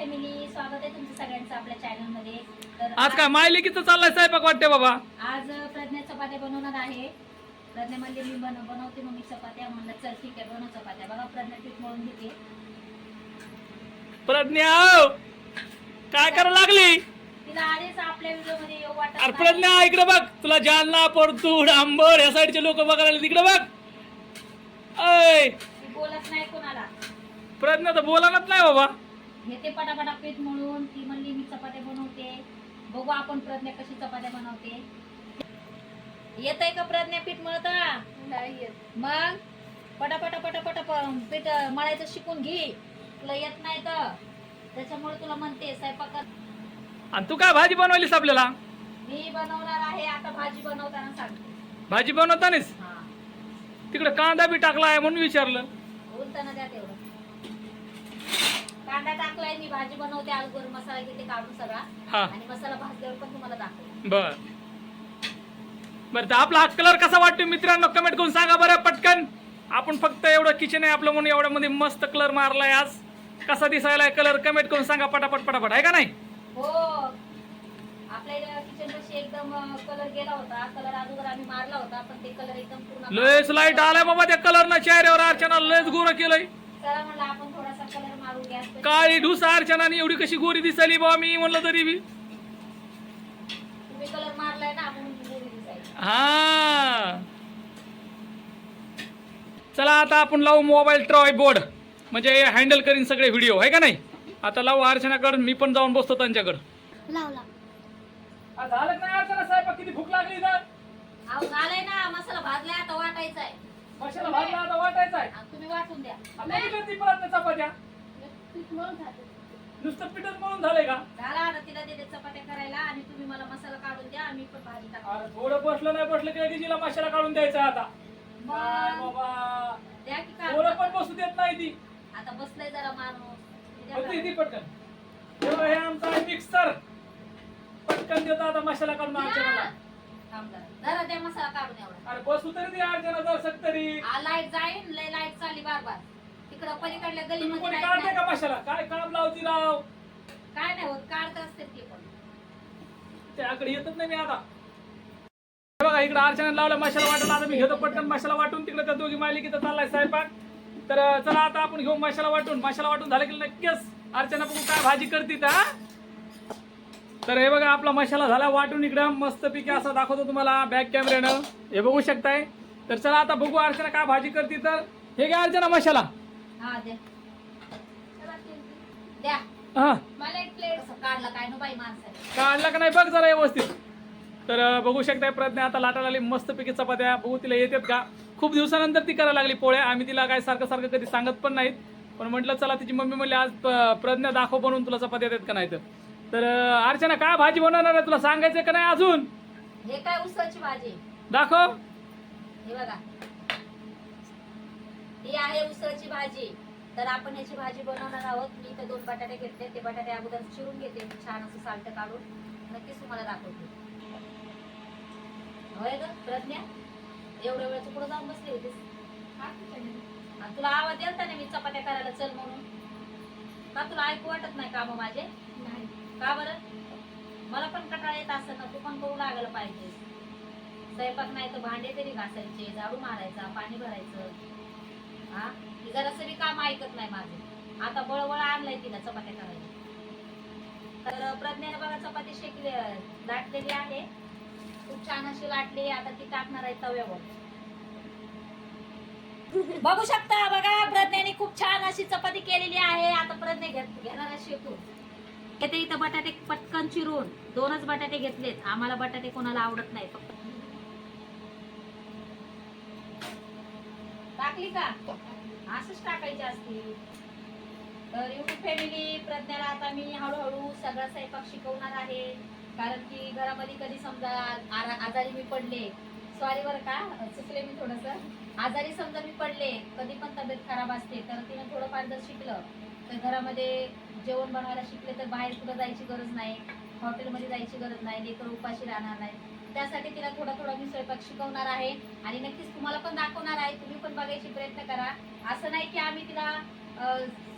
Family स्वागत आहे तुमचं सगळ्यांचं आपल्या चॅनलमध्ये तर आज काय मायलेकीचं चाललाय स्वयंपाक वाटते बाबा? आज प्रज्ञा चपात्या बनवणार आहे. प्रज्ञा म्हणली मी बन बनवते मग मी चपात्या. म्हणलं चल ठीक आहे बनव चपात्या. बघा प्रज्ञा पीठ मळून घेते. प्रज्ञा काय करायला लागली? तिला आधीच आपल्या व्हिडिओमध्ये येऊ वाटत अरे नाही. प्रज्ञा इकडे बघ. तुला जालना परतूड आंबड या साईडचे लोक बघायला तिकडे बघ. ऐ! बोलत नाही कोणाला. प्रज्ञा तर बोलानच नाही बाबा. घेते पटापटा पीठ मळून ती म्हणली मी चपात्या बनवते. बघू आपण प्रज्ञा कशी चपात्या बनवते. येतय का प्रज्ञा पीठ मळता? नाही येत. मग? पटापटा पटापटा पीठ मळायचं शिकून घे. तुला येत नाही तर. त्याच्यामुळे तुला म्हणते स्वयंपाकात आणि तू काय भाजी बनवलीस आपल्याला? मी बनवणार आहे आता भाजी बनवताना सांगते. भाजी बनवतानीस हा. तिकडे कांदा बी टाकला आहे म्हणून विचारलं. बोलताना द्या तेवढं. कांदा टाकलाय मी भाजी बनवते अगोदर मसाला घेते काढून सगळा. हा. आणि मसाला भाजल्यावर पण तुम्हाला दाखवते. बर. बर तर आपला हा कलर कसा वाटतो मित्रांनो? कमेंट करून सांगा बरं पटकन. आपण फक्त एवढं किचन आहे आपलं म्हणून एवढ्या मध्ये मस्त कलर मारलाय आज. कसा दिसायला कलर कमेंट करून सांगा पटापट पटापट. आहे का नाही? हो. आपल्या किचन पाशी एकदम कलर गेला होता. कलर अगोदर आम्ही मारला होता पण ते कलर एकदम पूर्ण लयच लाइट आलाय बाबा त्या कलर ना. चेहऱ्यावर अर्चना लयच गोर केलंय. चला म्हणलं आपण थोडासा कलर मारू गॅस काळी ढुसा अर्चनाने एवढी कशी गोरी दिसायली बाबा मी म्हणलं तरी बी. तुम्ही कलर मारलाय ना आपण गोरी दिसायची. हा. चला आता आपण लावू मोबाईल ट्रॉय बोर्ड म्हणजे हँडल करीन सगळे व्हिडिओ आहे का नाही? आता लावू अर्चनाकडे मी पण जाऊन बसतो त्यांच्याकडे. लावला झालं नाही अर्चना साहेब? किती भूक लागली तर अहो झालंय ना मसाला भाजलाय आता वाटायचा आहे मशाला भाजला आता वाटायचा आहे आणि तुम्ही वाटून द्या. ती परत त्या चपात्या. पीठ मळून नुसतं पिठच म्हणून झालंय का? झाला आता तिला देते चपात्या करायला आणि तुम्ही मला मसाला काढून द्या आम्ही पण भाजी टाकतो अरे थोडं बसलं नाही बसलं की लगेच हिला मशाला काढून द्यायचा आता. काय मग बाबा? द्या की थोडं पण काढून बसू देत नाही ती. आता बसलाय जरा माणूस. द्या. ती पटकन. तेव्हा हे आमचा मिक्सर पटकन देतो आता मसाला काढून अर्चनाला थांब जरा. जरा द्या मसाला काढून एवढा. अरे बसू तरी दे तरी. लाइट जाईन लय लाइट चालली बार बार तिकडं पलीकडल्या तुम्ही गलीमध्ये कोणी काढते नाही. का मशाला काय काम लावती राव? काय नाही होत काढत असते ते पण. त्याकडे येतच नाही मी आता. हे बघा इकडे अर्चना लावला मशाला वाटायला. आता मी घेतो पटकन मशाला वाटून. तिकडे त्या दोघी मालिकेत चाललाय स्वयंपाक. तर चला आता आपण घेऊ मशाला वाटून. मशाला वाटून झालं की नक्कीच अर्चना बघू काय भाजी करते हा? तर हे बघा आपला मसाला झाला वाटून इकडं. मस्त पैकी असं दाखवतो तुम्हाला बॅक कॅमेऱ्यानं हे बघू शकताय. तर चला आता बघू अर्चना काय भाजी करते. तर हे घ्या अर्चना मसाला. हा असं काढला का नाही? बघ जरा व्यवस्थित. तर बघू शकताय प्रज्ञा आता लाटा लागली. मस्त पैकी चपात्या. बघू तिला येतात का? खूप दिवसानंतर ती करायला लागली पोळ्या. आम्ही तिला काय सारखं सारखं कधी सांगत पण नाहीत. पण म्हटलं चला तिची मम्मी म्हणली आज प्रज्ञा दाखव बनवून तुला चपात्या येतात का नाही तर. तर अर्चना काय भाजी बनवणार आहे? तुला सांगायचं का नाही अजून? हे काय उसळची भाजी? दाखव. हे बघा. ही आहे उसळची भाजी. तर आपण याची भाजी बनवणार आहोत. मी इथे दोन बटाटे घेतले. ते बटाटे अगोदर चिरून घेते. छान असं साल्ट काढून. नक्कीच तुम्हाला दाखवते. होय ग प्रज्ञा? एवढ्या वेळेचं पुढे जाऊन बसली होतीस? तुला आवाज द्यालता ना मी चपात्या करायला चल म्हणून? का तुला ऐकू वाटत नाही काम माझे? नाही का बरं? मला पण कंटाळा येत असं ना तू पण करू लागलं पाहिजे. स्वयंपाक नाही तर भांडे तरी घासायचे झाडू मारायचा पाणी भरायचं. हा? ती जरा काम ऐकत नाही माझे. आता बळबळ आणलंय तिला चपात्या करायला. तर प्रज्ञाने बघा चपाती शेकली लाटलेली आहे. खूप छान अशी लाटली आता ती टाकणार आहे तव्यावर. बघू शकता बघा प्रज्ञाने खूप छान अशी चपाती केलेली आहे. आता प्रज्ञा घेत घेणार आहे शेकून. येते इथं बटाटे पटकन चिरून दोनच बटाटे घेतलेत. आम्हाला बटाटे कोणाला आवडत नाही फक्त टाकली का? असंच टाकायचे असतील. तर युट्यूब फॅमिली प्रज्ञाला आता मी हळूहळू सगळा स्वयंपाक शिकवणार आहे. कारण की घरामध्ये कधी समजा आजारी मी पडले सॉरी बरं का चुकले मी थोडस. आजारी समजा मी पडले कधी पण तब्येत खराब असते तर तिने थोडंफार जर शिकलं तर घरामध्ये जेवण बनवायला शिकले तर बाहेर कुठं जायची गरज नाही हॉटेलमध्ये जायची गरज नाही लेकर उपाशी राहणार नाही. त्यासाठी तिला थोडा थोडा मी स्वयंपाक शिकवणार आहे आणि नक्कीच तुम्हाला पण दाखवणार आहे. तुम्ही पण बघायची प्रयत्न करा. असं नाही की आम्ही तिला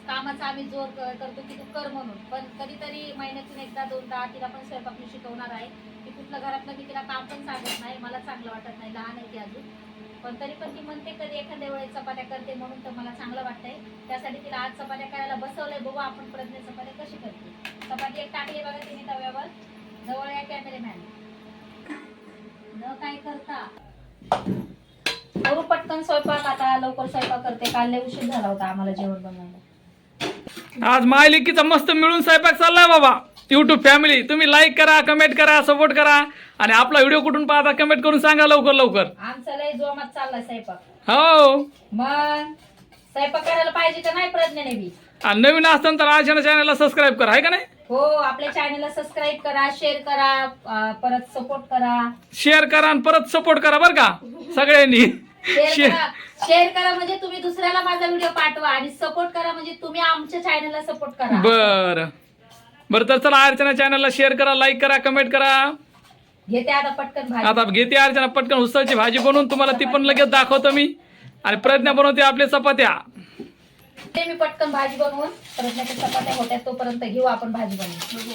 कामाचा आम्ही जोर करतो की तू कर म्हणून. पण कधीतरी महिन्यातून एकदा दोनदा तिला पण स्वयंपाक मी शिकवणार आहे. की कुठलं घरातलं मी तिला काम पण सांगत नाही. मला चांगलं वाटत नाही. लहान आहे ती अजून. पण तरी पण ती म्हणते कधी एखाद्या वेळेस चपात्या करते म्हणून तर मला चांगलं वाटतंय. त्यासाठी तिला आज चपात्या करायला बसवलंय बघू आपण प्रज्ञा चपात्या कशी करते. चपाती एक टाकली बघा तिने तव्यावर. जवळ या कॅमेरेमॅन न काय करता. करू पटकन स्वयंपाक. आता लवकर स्वयंपाक करते. काल लय उशीर झाला होता आम्हाला जेवण बनवायला. आज मायलिकीचा मस्त मिळून स्वयंपाक चाललाय बाबा. युट्यूब फॅमिली तुम्ही लाईक करा कमेंट करा सपोर्ट करा. आणि आपला व्हिडिओ कुठून पाहता कमेंट करून सांगा लवकर लवकर. आमचा लय जोमात चाललाय स्वयंपाक. हो. मग स्वयंपाक करायला पाहिजे का नाही प्रज्ञाने बी. आणि नवीन असताना तर आजच्या चॅनलला सबस्क्राईब करा आहे का नाही? हो आपल्या चॅनलला सबस्क्राईब करा शेअर करा अं, परत सपोर्ट करा. शेअर करा आणि परत सपोर्ट करा बरं का सगळ्यांनी. शेअर शेअर करा. शेअर करा म्हणजे तुम्ही दुसऱ्याला माझा व्हिडिओ पाठवा आणि सपोर्ट करा म्हणजे तुम्ही आमच्या चॅनलला सपोर्ट करा. बर. बर तर चला अर्चना चॅनलला शेअर करा लाईक करा कमेंट करा. घेते आता पटकन भाजी. आता घेते अर्चना पटकन उसळची भाजी बनवून तुम्हाला ती पण लगेच दाखवतो मी. आणि प्रज्ञा बनवते आपल्या चपात्या. ते मी पटकन भाजी बनवून प्रज्ञाच्या चपात्या होत्या तोपर्यंत घेऊ आपण भाजी बनवून.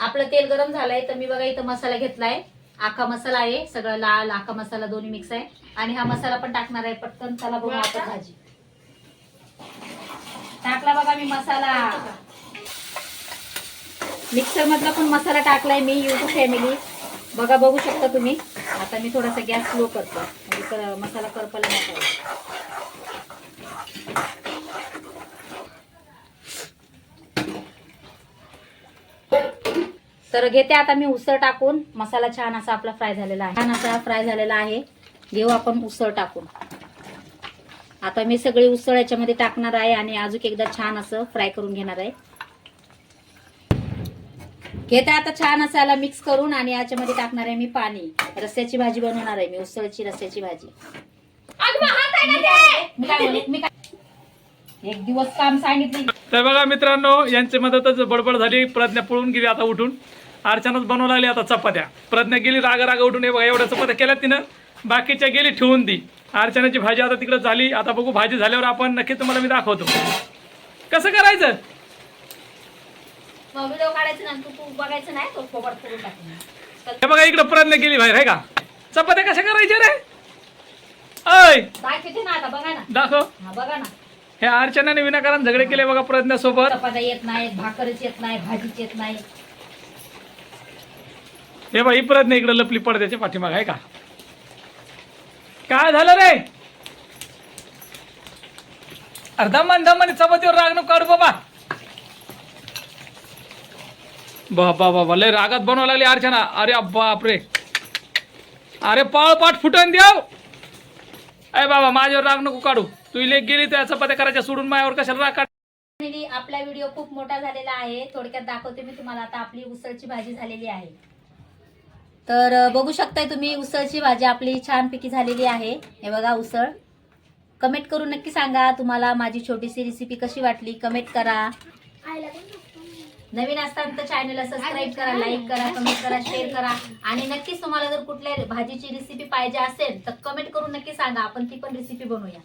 आपलं तेल गरम झालंय तर मी बघा इथं मसाला घेतलाय. आखा मसाला आहे सगळं लाल आखा मसाला दोन्ही मिक्स आहे. आणि हा मसाला पण टाकणार आहे पटकन चला बघू आपण भाजी. टाकला बघा मी मसाला. मिक्सर मधला पण मसाला टाकलाय मी युट्यूब फॅमिली बघा बघू शकता तुम्ही. आता मी थोडासा गॅस स्लो करतो. म्हणजे मसाला करपला नका तर घेते आता मी उसळ टाकून. मसाला छान असा आपला फ्राय झालेला आहे. छान असा फ्राय झालेला आहे. घेऊ आपण उसळ टाकून. आता मी सगळी उसळ याच्यामध्ये टाकणार आहे आणि अजून एकदा छान असं फ्राय करून घेणार आहे. घेते आता छान असं याला मिक्स करून आणि याच्यामध्ये टाकणार आहे मी पाणी. रस्स्याची भाजी बनवणार आहे मी उसळची रस्स्याची भाजी. मी काय बोलले? मी काय एक दिवस काम सांगितले. तर बघा मित्रांनो यांची मदतच बडबड झाली. प्रज्ञा पळून गेली आता उठून. अर्चनाच बनवू लागली आता चपात्या. प्रज्ञा गेली रागा रागा उठून. हे बघा एवढ्या चपात्या केल्या तिनं. बाकीच्या गेली ठेवून ती अर्चनाची भाजी आता तिकडे झाली आता बघू भाजी झाल्यावर आपण नक्की तुम्हाला मी दाखवतो. कसं करायचं? हे बघा इकडे प्रज्ञा गेली बाहेर आहे का? चपात्या कशा करायच्या रे? अय दाखव. हा बघा ना. हे अर्चनाने विनाकारण झगडे केले बघा प्रज्ञा सोबत. येत नाही भाकरच येत नाही भाजीच येत नाही. हे बघा ही प्रज्ञा इकडे लपली पडद्याच्या पाठीमाग आहे का? काय झालं रे? अरे दमान दमाने चपातीवर राग नको काढू बाबा. बाबा बाबा लय रागात बनवा लागली अर्चना. अरे बापरे. अरे पाळपाठ फुटन देव. अरे बाबा माझ्यावर राग नको काढू. तू इले गेली तर चपात्या करायच्या सोडून माझ्यावर कशाला राग काढ आपला व्हिडिओ खूप मोठा झालेला आहे. थोडक्यात दाखवते मी तुम्हाला. आता आपली उसळची भाजी झालेली आहे. तर बघू शकताय तुम्ही उसळची भाजी आपली छानपैकी झालेली आहे. हे बघा उसळ. कमेंट करून नक्की सांगा तुम्हाला माझी छोटीशी रेसिपी कशी वाटली. कमेंट करा. नवीन असताना तर चॅनलला सबस्क्राईब करा लाईक करा कमेंट करा शेअर करा. आणि नक्कीच तुम्हाला जर कुठल्या भाजीची रेसिपी पाहिजे असेल तर कमेंट करून नक्की सांगा. आपण ती पण रेसिपी बनवूया.